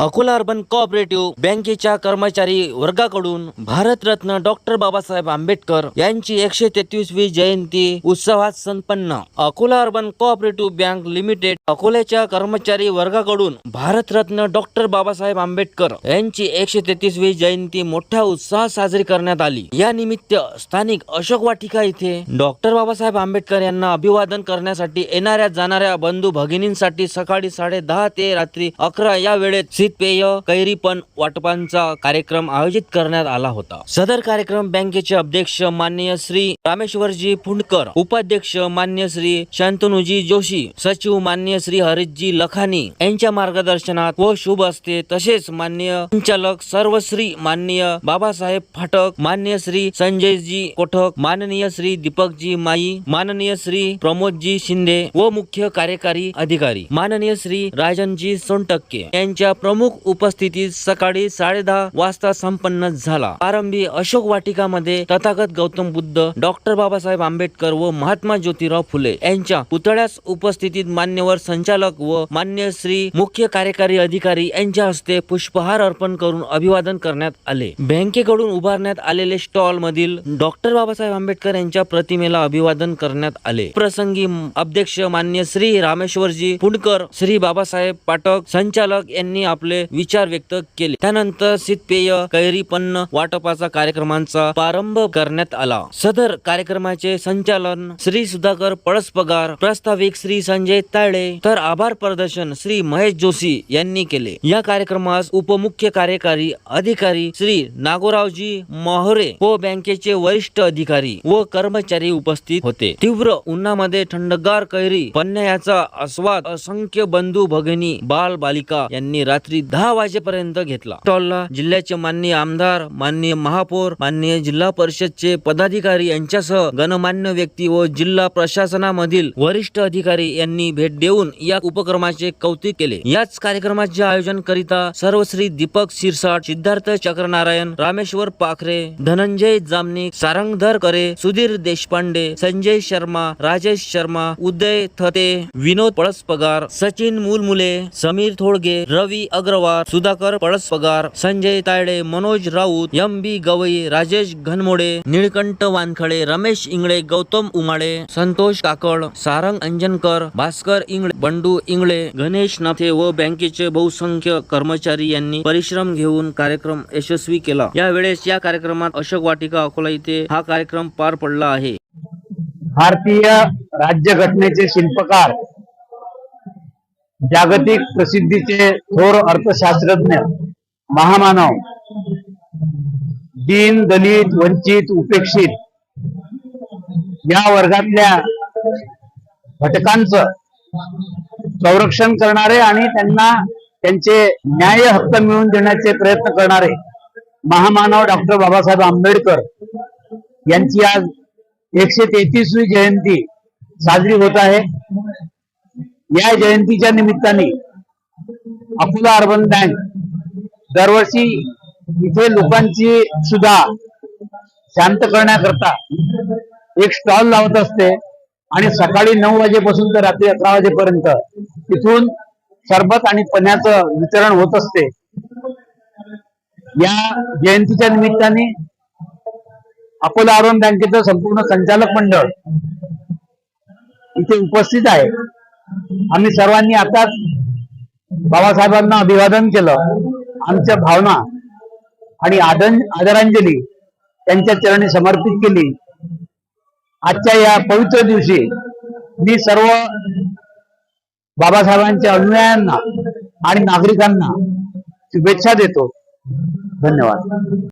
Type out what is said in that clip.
Akola urban cooperative बँकेच्या कर्मचारी वर्गाकडून भारतरत्न डॉक्टर बाबासाहेब आंबेडकर यांची एकशे तेहतीसवी जयंती उत्सवात संपन्न. Akola urban cooperative bank limited अकोल्याच्या कर्मचारी वर्गाकडून भारतरत्न डॉक्टर बाबासाहेब आंबेडकर यांची एकशे तेहतीसवी जयंती मोठ्या उत्साहात साजरी करण्यात आली. या निमित्त स्थानिक अशोक वाटिका इथे डॉक्टर बाबासाहेब आंबेडकर यांना अभिवादन करण्यासाठी येणाऱ्या जाणाऱ्या बंधू भगिनींसाठी सकाळी साडे दहा ते रात्री अकरा या वेळेत विविध पेय कैरी पण वाटपांचा कार्यक्रम आयोजित करण्यात आला होता. सदर कार्यक्रम बँकेचे अध्यक्ष माननीय श्री रामेश्वरजी फुंडकर उपाध्यक्ष मान्य श्री शांतनुजी जोशी सचिव मान्य श्री हरितजी लखानी यांच्या मार्गदर्शनात व शुभ असते तसेच मान्य संचालक सर्वश्री माननीय बाबासाहेब फाटक मान्य श्री संजयजी कोठक माननीय श्री दीपकजी माई माननीय श्री प्रमोदजी शिंदे व मुख्य कार्यकारी अधिकारी माननीय श्री राजनजी सोनटक्के यांच्या प्रमुख उपस्थितीत सकाळी साडेदहा वाजता संपन्न झाला. प्रारंभी अशोक वाटिकामध्ये तथागत गौतम बुद्ध डॉक्टर बाबासाहेब आंबेडकर व महात्मा ज्योतिराव फुले यांच्या पुतळ्यास उपस्थितीत मान्यवर संचालक व मान्य श्री मुख्य कार्यकारी अधिकारी यांच्या हस्ते पुष्पहार अर्पण करून अभिवादन करण्यात आले. बँकेकडून उभारण्यात आलेले स्टॉल मधील डॉक्टर बाबासाहेब आंबेडकर यांच्या प्रतिमेला अभिवादन करण्यात आले. प्रसंगी अध्यक्ष मान्य श्री रामेश्वरजी पुणकर श्री बाबासाहेब पाठक संचालक यांनी आपले विचार व्यक्त केले. त्यानंतर शीतपेय कैरीपन्न वाटपाचा कार्यक्रमांचा प्रारंभ करण्यात आला. सदर कार्यक्रमाचे संचालन श्री सुधाकर पळसपगार प्रास्ताविक श्री संजय ताळे तर आभार प्रदर्शन श्री महेश जोशी यांनी केले. या कार्यक्रमास उपमुख्य कार्यकारी अधिकारी श्री नागोरावजी मोहरे व बँकेचे वरिष्ठ अधिकारी व कर्मचारी उपस्थित होते. तीव्र उन्हामध्ये थंडगार कैरी पन्ह्याचा आस्वाद असंख्य बंधू भगिनी बाल बालिका यांनी रात्री दहा वाजेपर्यंत घेतला. स्टॉलला जिल्ह्याचे माननीय आमदार माननीय महापौर माननीय जिल्हा परिषदचे पदाधिकारी यांच्यासह गणमान्य व्यक्ती व जिल्हा प्रशासनामधील वरिष्ठ अधिकारी यांनी भेट देऊन या उपक्रमाचे कौतुक केले. याच कार्यक्रमाचे आयोजन करिता सर्वश्री दीपक शिरसाट सिद्धार्थ चक्रनारायण रामेश्वर पाखरे धनंजय जामनिक सारंगधर करे सुधीर देशपांडे संजय शर्मा राजेश शर्मा उदय थते विनोद पळसपगार सचिन मुलमुले समीर थोडगे रवी अग्रवाल सुधाकर पळसपगार संजय तायडे मनोज राऊत एम बी गवई राजेश घनमोडे निळकंठ वानखळे रमेश इंगळे गौतम उमाळे संतोष काकड सारंग अंजनकर भास्कर इंगळे बंडू इंगळे गणेश नाथे व बँकेचे बहुसंख्य कर्मचारी यांनी परिश्रम घेऊन कार्यक्रम यशस्वी केला. यावेळेस या कार्यक्रमात अशोक वाटिका अकोला इथे हा कार्यक्रम पार पडला आहे. भारतीय राज्यघटनेचे शिल्पकार जागतिक प्रसिद्धीचे थोर अर्थशास्त्रज्ञ महामानव दीन दलित वंचित उपेक्षित या वर्गातल्या घटकांचं संरक्षण करणारे आणि त्यांना त्यांचे न्याय हक्क मिळवून देण्याचे प्रयत्न करणारे महामानव डॉक्टर बाबासाहेब आंबेडकर यांची आज एकशे तेहतीसवी जयंती साजरी होत आहे. या जयंतीच्या निमित्ताने अकोला अर्बन बँक दरवर्षी इथे लोकांची सुद्धा शांत करण्याकरता एक स्टॉल लावत असते. आणि सकाळी नऊ वाजेपासून तर रात्री अकरा वाजेपर्यंत तिथून सरबत आणि पण्याचं वितरण होत असते. या जयंतीच्या निमित्ताने अकोला अर्बन बँकेचं संपूर्ण संचालक मंडळ इथे उपस्थित आहे. आम्ही सर्वांनी आताच बाबासाहेबांना अभिवादन केलं. आमच्या भावना आणि आदन आदरांजली त्यांच्या चरणी समर्पित केली. आजच्या या पवित्र दिवशी मी सर्व बाबासाहेबांच्या अनुयायांना आणि नागरिकांना शुभेच्छा देतो. धन्यवाद.